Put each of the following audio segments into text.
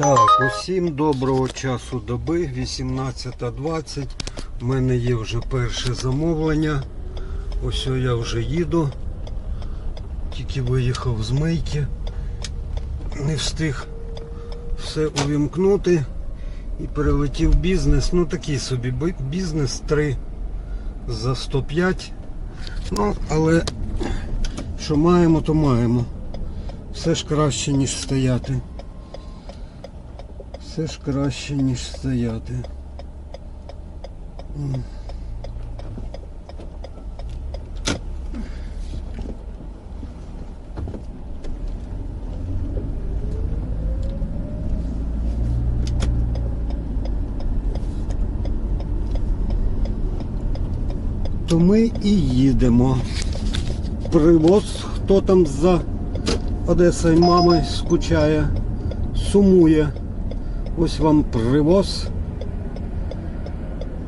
Так, усім доброго часу доби, 18.20. У мене є вже перше замовлення. Ось я вже їду. Тільки виїхав з мийки. Не встиг все увімкнути. І перелетів бізнес. Ну такий собі бізнес 3 за 105. Ну, але що маємо, то маємо. Все ж краще, ніж стояти. Все ж краще, ніж стояти. То ми і їдемо. Привоз, хто там за Одесою мами скучає, сумує. Ось вам привоз.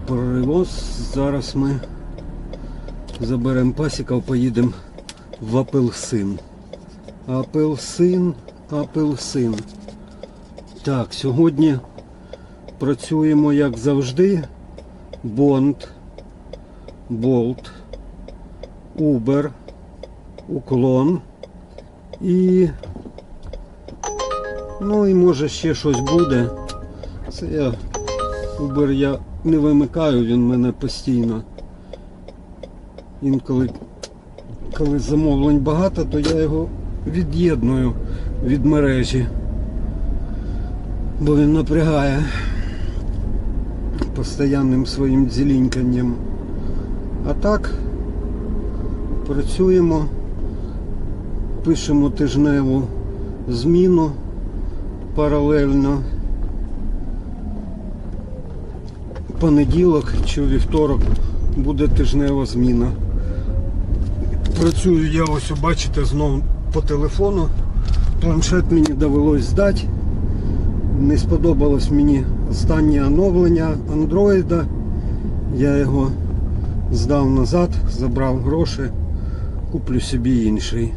Привоз. Зараз ми заберемо пасіків, поїдемо в апелсин. Апелсин, апелсин. Так, сьогодні працюємо як завжди. Бонд, Болт, Uber, Уклон і Ну і може ще щось буде. Це я Uber я не вимикаю, він мене постійно. Інколи коли замовлень багато, то я його від'єдную від мережі. Бо він напрягає постоянним своїм дзіліньканням. А так працюємо, пишемо тижневу зміну паралельно. Понеділок чи вівторок буде тижнева зміна. Працюю я ось, бачите, знову по телефону. Планшет мені довелось здати. Не сподобалось мені останнє оновлення андроїда. Я його здав назад, забрав гроші, куплю собі інший.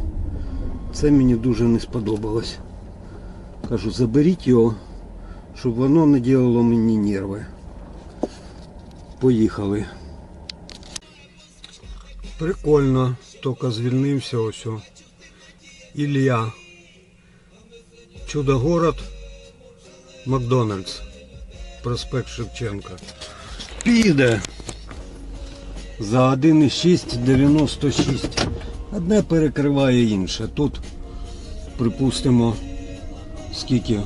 Це мені дуже не сподобалось. Кажу, заберіть його, щоб воно не ділило мені нерви. Поїхали. Прикольно, тільки звільнився ось. Ілля. Чудо-город. Макдональдс. Проспект Шевченка. Піде. За 1,696. Одне перекриває інше. Тут, припустимо, скільки?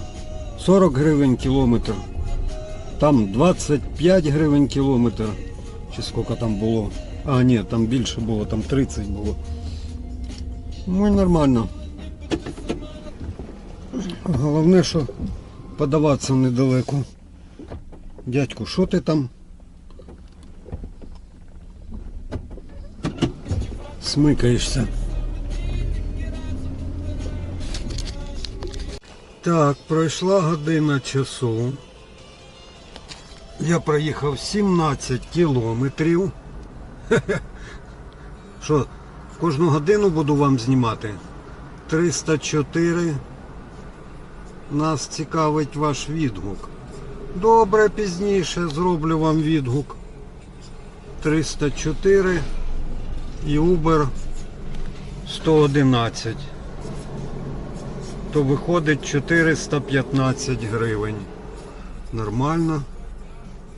40 гривень кілометр. Там 25 гривень кілометр. Чи скільки там було? А, ні, там більше було, там 30 було. Ну і нормально. Головне, що подаватися недалеко. Дядьку, що ти там? Смикаєшся. Так, пройшла година часу. Я проїхав 17 кілометрів. Що, кожну годину буду вам знімати? 304. Нас цікавить ваш відгук. Добре, пізніше зроблю вам відгук. 304 і Uber 111 то виходить 415 гривень. Нормально,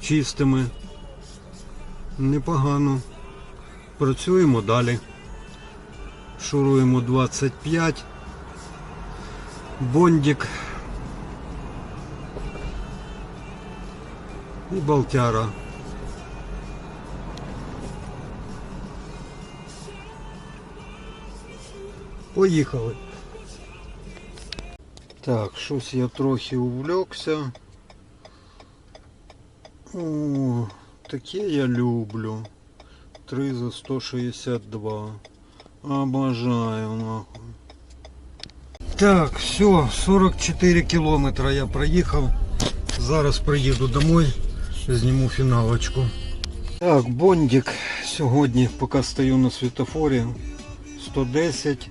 чистими. Непогано. Працюємо далі. Шуруємо 25. Бондик. І Балтяра. Поїхали. Так, щось я трохи увлекся. О, таке я люблю. 3 за 162. Обожаю нахуй. Так, все, 44 кілометра я проїхав. Зараз приїду домой, зніму фіналочку. Так, бондик сьогодні, поки стою на світофорі, 110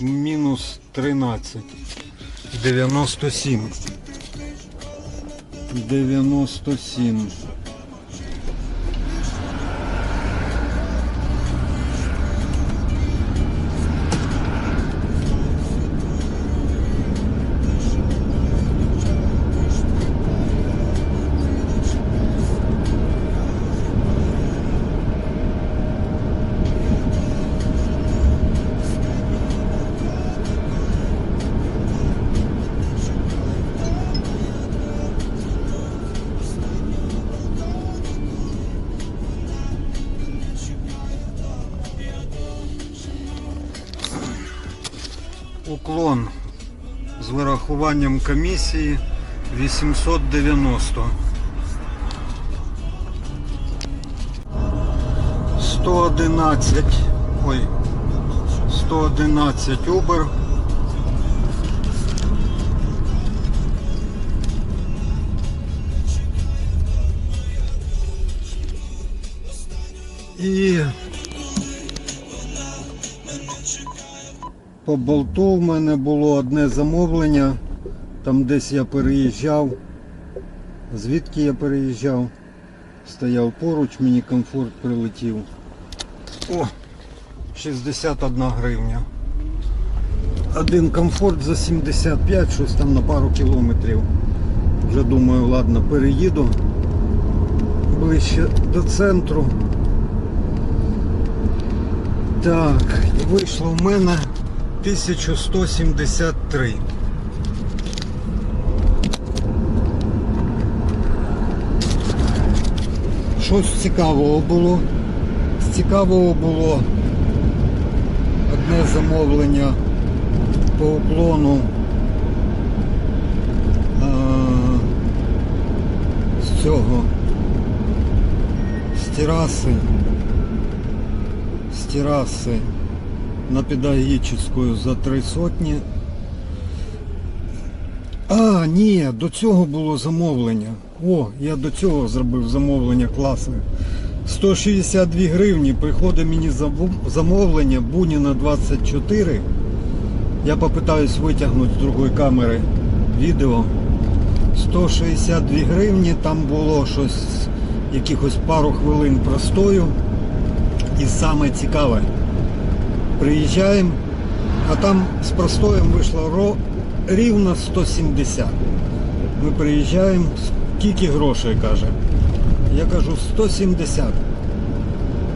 мінус 13. 97. 97. Вирахуванням комісії 890. 111. Ой. 111 Uber. І по болту в мене було одне замовлення. Там десь я переїжджав. Звідки я переїжджав? Стояв поруч, мені комфорт прилетів. О! 61 гривня. Один комфорт за 75, щось там на пару кілометрів. Вже думаю, ладно, переїду ближче до центру. Так, вийшло в мене 1173. Щось цікавого було. З цікавого було одне замовлення по уклону а, з цього з тераси з тераси на педагогічну за три сотні. А, ні, до цього було замовлення. О, я до цього зробив замовлення класне. 162 гривні приходить мені замовлення Буніна 24. Я попитаюсь витягнути з другої камери відео. 162 гривні, там було щось, якихось пару хвилин простою. І саме цікаве, приїжджаємо, а там з простоєм вийшло рівно 170. Ми приїжджаємо, скільки грошей каже. Я кажу 170.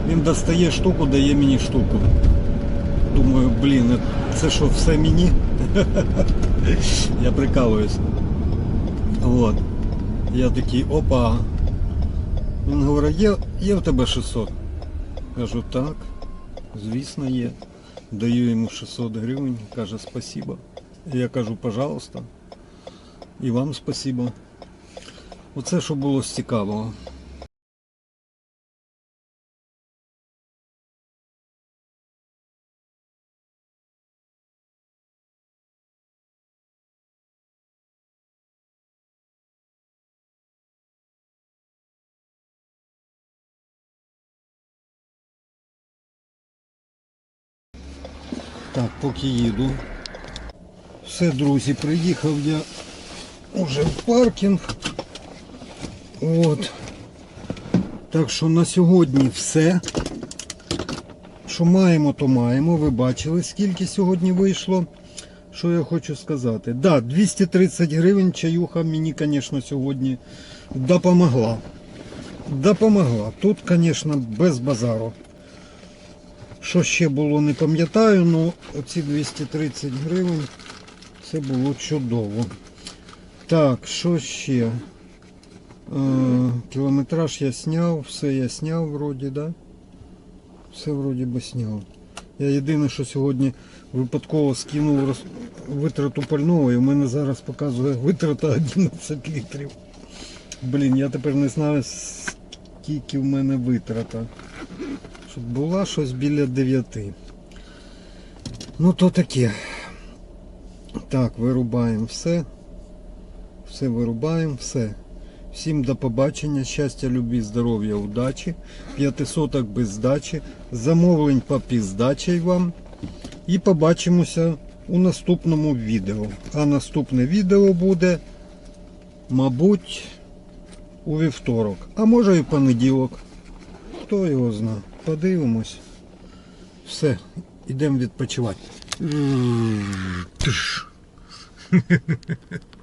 Він достає штуку, дає мені штуку. Думаю, блін, це що, все мені? Я прикалуюсь. От. Я такий, опа. Він говорить, є, є в тебе 600? Кажу, так, звісно, є. Даю йому 600 гривень, каже спасибо. Я кажу, пожалуйста. І вам спасибо. Оце що було з цікавого. Так, поки їду. Все, друзі, приїхав я уже в паркінг. От. Так що на сьогодні все. Що маємо, то маємо. Ви бачили, скільки сьогодні вийшло. Що я хочу сказати? Да, 230 гривень чаюха мені, звісно, сьогодні допомогла. Допомогла. Тут, звісно, без базару. Що ще було, не пам'ятаю, але оці 230 гривень це було чудово. Так, що ще? Е, кілометраж я сняв, все я сняв вроді, да? Все вроді би сняв. Я єдине, що сьогодні випадково скинув роз... витрату пального і в мене зараз показує витрата 11 літрів. Блін, я тепер не знаю, скільки в мене витрата. Щоб була щось біля 9. Ну то таке. Так, вирубаємо все. Все вирубаємо, все. Всім до побачення, щастя, любі, здоров'я, удачі. П'ятисоток без здачі. Замовлень по піздачій вам. І побачимося у наступному відео. А наступне відео буде, мабуть, у вівторок, а може і понеділок. Хто його зна. Подивимось. Все, йдемо відпочивати.